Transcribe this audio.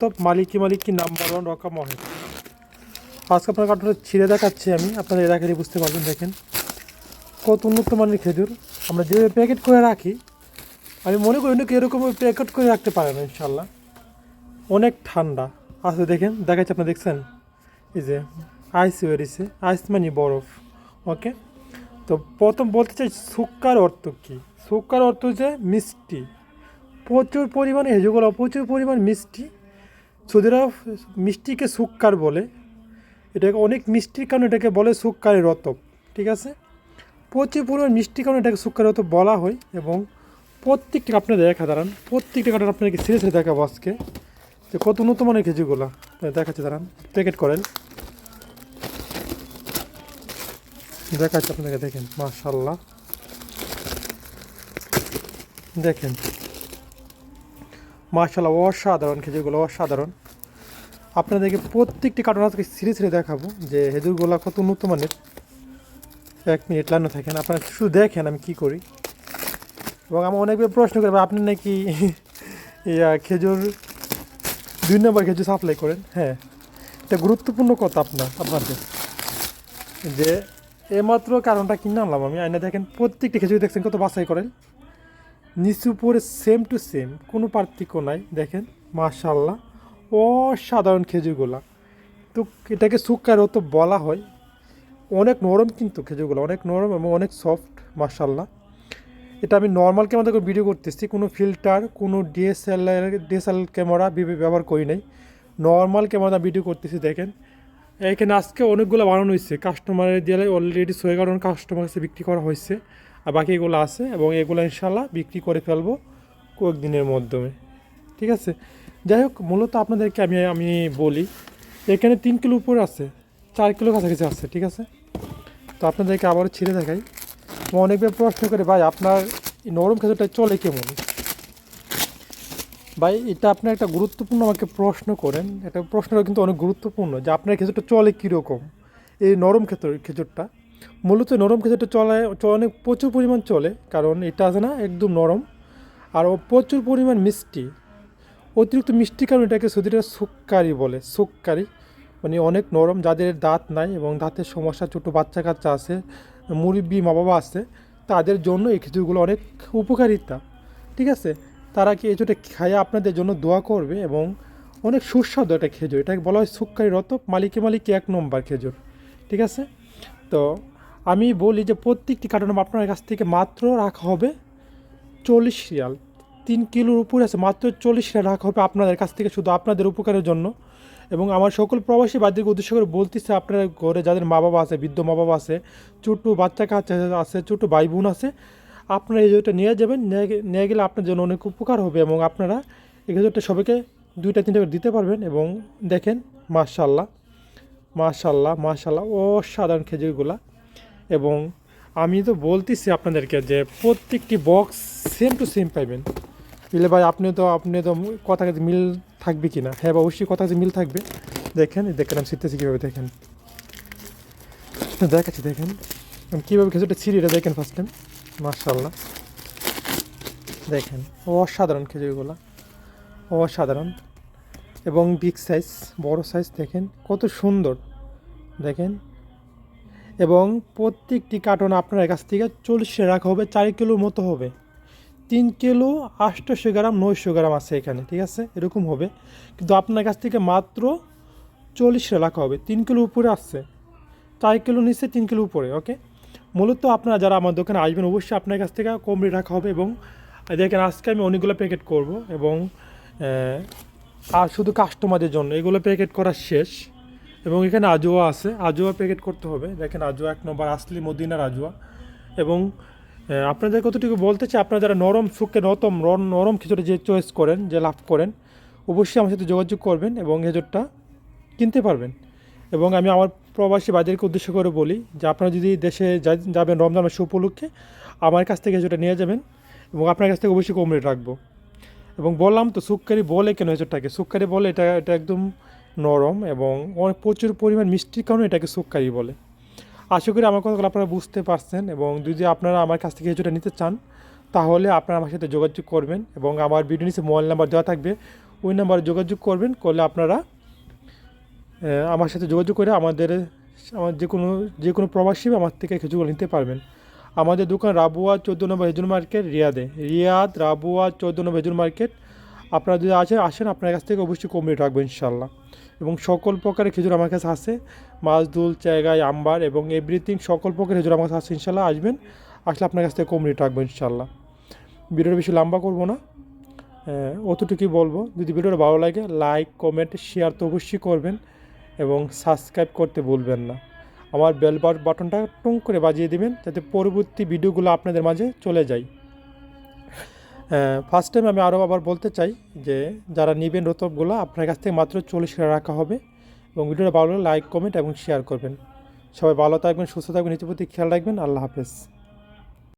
তব মালিকি মালিকি number one রকম অনেক আজকে আপনার কার্টুনটা ছিঁড়ে দেখাচ্ছি আমি, আপনারা এর আগে বুঝতে পারবেন, দেখেন। কত উন্নত মানের খেজুর। আমরা যেভাবে প্যাকেট করে রাখি, আমি মনে করি অনেকে এরকম প্যাকেট করে রাখতে পারে না ইনশাল্লাহ অনেক ঠান্ডা। আসলে দেখেন, দেখাচ্ছে আপনি দেখছেন? এই যে আইস বেরিয়েছে আইস মানে বরফ ওকে তো প্রথম বলতে চাই, সুক্কার অর্থ কী? সুক্কার অর্থ হচ্ছে মিষ্টি। প্রচুর পরিমাণে হেজুগুলো প্রচুর পরিমাণ মিষ্টি সুদেরা মিষ্টিকে সুক্কার বলে। এটাকে অনেক মিষ্টির কারণে এটাকে বলে সুক্কারের রতব। ঠিক আছে? প্রচুর পরিমাণ মিষ্টির কারণে এটাকে সুক্কারের রতব বলা হয় এবং প্রত্যেকটা আপনাদের দেখা, দাঁড়ান, প্রত্যেকটা কারণ আপনাকে সিরে সিরে দেখাবো আজকে। যে কত উন্নত মানের খেজুরগুলো। দেখাচ্ছে, দাঁড়ান, প্যাকেট করেন। দেখাচ্ছে আপনাকে দেখেন মাশাল্লাহ দেখেন। মাশাল্লাহ অসাধারণ খেজুরগুলো, অসাধারণ। আপনাদেরকে প্রত্যেকটি কার্টুন আজকে সিঁড়ে সিঁড়ে দেখাবো যে খেজুরগুলো কত উন্নত মানের। এক মিনিট লাইনে থাকেন, আপনারা শুধু দেখেন আমি কি করি। এবং আমার অনেক প্রশ্ন করবে আপনি নাকি ইয়া খেজুর, দুই নম্বর খেজুর সাপ্লাই করেন? হ্যাঁ এটা গুরুত্বপূর্ণ কথা আপনার, আপনাদের। যে এমাত্র কারণটা কিনে আনলাম আমি আয়না দেখেন প্রত্যেকটি খেজুর দেখছেন কত বাছাই করেন। নিচু পরে সেম টু সেম কোনো পার্থক্য নাই, দেখেন মাশাল্লাহ অসাধারণ খেজুরগুলা তো এটাকে সুকারও তো বলা হয়। অনেক নরম কিন্তু খেজুরগুলো অনেক নরম এবং অনেক সফট মাশাল্লাহ এটা আমি নর্মাল ক্যামেরা থেকে ভিডিও করতেছি, কোনো ফিল্টার কোনো ডিএসএলআর ডিএসএল ক্যামেরা ব্যবহার করি নাই। নর্মাল ক্যামেরা ভিডিও করতেছি, দেখেন। এখানে আজকে অনেকগুলো বানানো হয়েছে। কাস্টমারের দিয়ে অলরেডি ছয় কারণ কাস্টমার কাছে বিক্রি করা হয়েছে। আর বাকি এগুলো আছে এবং এগুলো ইনশাল্লাহ বিক্রি করে ফেলব কয়েকদিনের মাধ্যমে। ঠিক আছে? যাই হোক, মূলত আপনাদেরকে আমি আমি বলি, এখানে তিন কিলো উপরে আছে, চার কিলো কাছাকাছি আছে, ঠিক আছে? তো আপনাদেরকে আবারও ছিঁড়ে দেখাই। অনেকবার প্রশ্ন করে, ভাই, আপনার নরম খেজুরটা চলে কেমন? ভাই, এটা আপনার একটা গুরুত্বপূর্ণ আমাকে প্রশ্ন করেন। এটা প্রশ্নটা কিন্তু অনেক গুরুত্বপূর্ণ যে আপনার খেজুরটা চলে কীরকম? এই নরম খেজুর খেজুরটা, মূলত নরম খেজুরটা চলে অনেক প্রচুর পরিমাণ চলে, কারণ এটা আছে না, একদম নরম, আর প্রচুর পরিমাণ মিষ্টি। অতিরিক্ত মিষ্টি কারণ এটাকে সুদিটা সুক্কারি বলে, সুক্কারি। মানে অনেক নরম, যাদের দাঁত নাই এবং দাঁতের সমস্যা, ছোটো বাচ্চা কাচ্চা আছে, মুরব্বী মা বাবা আছে, তাদের জন্য এই খেজুরগুলো অনেক উপকারিতা, ঠিক আছে? তারা কি এজোটা খাইয়ে আপনাদের জন্য দোয়া করবে এবং অনেক সুস্বাদু একটা খেজুর, এটাকে বলা হয় সুক্কারি রতব, মালিকে মালিকে এক নম্বর খেজুর, ঠিক আছে? তো আমি বলি যে প্রত্যেকটি কার্টুন আপনার কাছ থেকে মাত্র রাখা হবে চল্লিশ রিয়াল। তিন কিলোর উপরে আছে, মাত্র চল্লিশ রিয়াল রাখা হবে আপনাদের কাছ থেকে শুধু আপনাদের উপকারের জন্য। এবং আমার সকল প্রবাসী বাদীকে উদ্দেশ্য করে বলতেছে, আপনার ঘরে যাদের মা বাবা আছে, বৃদ্ধ মা বাবা আছে ছোটো বাচ্চা কাচ্চা আছে ছোটো ভাই বোন আছে, আপনারা এই জুতোটা নিয়ে যাবেন, নিয়ে গেলে আপনার জন্য অনেক উপকার হবে এবং আপনারা এই খেজুরটা সবাইকে দুইটা, তিনটা করে দিতে পারবেন এবং দেখেন মাশাল্লাহ মাশাল্লাহ মাশাল্লাহ অসাধারণ খেজুরগুলা। এবং আমি তো বলতেছি আপনাদেরকে যে প্রত্যেকটি বক্স সেম টু সেম পাইবেন। বুঝলে ভাই, আপনি তো আপনি তো কথা মিল থাকবে কি না? হ্যাঁ অবশ্যই কথা কাছে মিল থাকবে। দেখেন দেখেন, আমি শিখতেছি কীভাবে, দেখেন। দেখাচ্ছি, দেখেন। আমি কীভাবে খেজুরটা ছিঁড়ি এটা দেখেন ফার্স্ট টাইম মার্শাল্লাহ দেখেন, অসাধারণ খেজুরগুলো অসাধারণ। এবং বিগ সাইজ বড় সাইজ দেখেন, কত সুন্দর। দেখেন। এবং প্রত্যেকটি কার্টন আপনার কাছ থেকে চল্লিশে রাখা হবে, চার কিলোর মতো হবে। তিন কিলো আটশোশো গ্রাম, নয়শো গ্রাম আছে এখানে, ঠিক আছে? এরকম হবে। কিন্তু আপনার কাছ থেকে মাত্র চল্লিশে রাখা হবে। তিন কিলো উপরে আসছে চার কিলো নিচে, তিন কিলো উপরে, ওকে? মূলত আপনারা যারা আমার দোকানে আসবেন, অবশ্যই আপনার কাছ থেকে কম রেট রাখা হবে এবং দেখেন, আজকে আমি অনেকগুলো প্যাকেট করব এবং আর শুধু কাস্টমারদের জন্য। এগুলো প্যাকেট করা শেষ। এবং এখানে আজোয়া আছে। আজোয়া প্যাকেট করতে হবে। দেখেন, আজোয়া এক নম্বর আসলি মদিনার আজোয়া। এবং আপনাদের কতটুকু বলতে চাই? আপনারা যারা নরম সুখে নতম নরম খিচুড়ি যে চয়েস করেন, যে লাভ করেন, অবশ্যই আমার সাথে যোগাযোগ করবেন এবং খেজুরটা কিনতে পারবেন। এবং আমি আমার প্রবাসী বাজারকে উদ্দেশ্য করে বলি যে আপনারা যদি দেশে যাবেন রমজান মাস উপলক্ষে, আমার কাছ থেকে সেটা নিয়ে যাবেন এবং আপনার কাছ থেকে অবশ্যই কম রেট রাখব। এবং বললাম তো সুক্কারি বলে কেন এটাকে সুক্কারি বলে এটা এটা একদম নরম এবং অনেক প্রচুর পরিমাণ মিষ্টির কারণে এটাকে সুক্কারি বলে। আশা করি আমার কথাগুলো আপনারা বুঝতে পারছেন এবং যদি আপনারা আমার কাছ থেকে কিছুটা নিতে চান, তাহলে আপনারা আমার সাথে যোগাযোগ করবেন এবং আমার ভিডিও নিচে মোবাইল নাম্বার দেওয়া থাকবে। ওই নাম্বারে যোগাযোগ করবেন, করলে আপনারা আমার সাথে যোগাযোগ করে আমাদের, আমার যে কোনো যে কোনো প্রবাসী আমার থেকে খেজুর নিতে পারবেন। আমাদের দোকান রাবুয়া চোদ্দ নম্বর হেজুর মার্কেট, রিয়াদে। রিয়াদ রাবুয়া চোদ্দ নম্বর হেজুর মার্কেট। আপনারা যদি আসেন আসেন, আপনার কাছ থেকে অবশ্যই কমিয়ে রাখব ইনশাল্লাহ এবং সকল প্রকারের খেজুর আমার কাছে আছে। মাছদুল জায়গায় আম্বার এবং এভরিথিং সকল প্রকারের খেজুর আমার কাছে আছে, ইনশাল্লাহ। আসবেন, আসলে আপনার কাছ থেকে কমিয়ে রাখব, ইনশাল্লাহ। ভিডিওটা বেশি লম্বা করব না। অতটুকুই বলব, যদি ভিডিওটা ভালো লাগে লাইক কমেন্ট শেয়ার তো অবশ্যই করবেন এবং সাবস্ক্রাইব করতে ভুলবেন না। আমার বেল বাটনটা টুং করে বাজিয়ে দিবেন, যাতে পরবর্তী ভিডিওগুলো আপনাদের মাঝে চলে যায়। ফার্স্ট টাইম আমি আরও আবার বলতে চাই যে যারা নেবেন রতবগুলো, আপনার কাছ থেকে মাত্র চল্লিশ টাকা রাখা হবে এবং ভিডিওটা ভালো লাগলে লাইক কমেন্ট এবং শেয়ার করবেন। সবাই ভালো থাকবেন, সুস্থ থাকবেন নিজের প্রতি খেয়াল রাখবেন। আল্লাহ হাফেজ।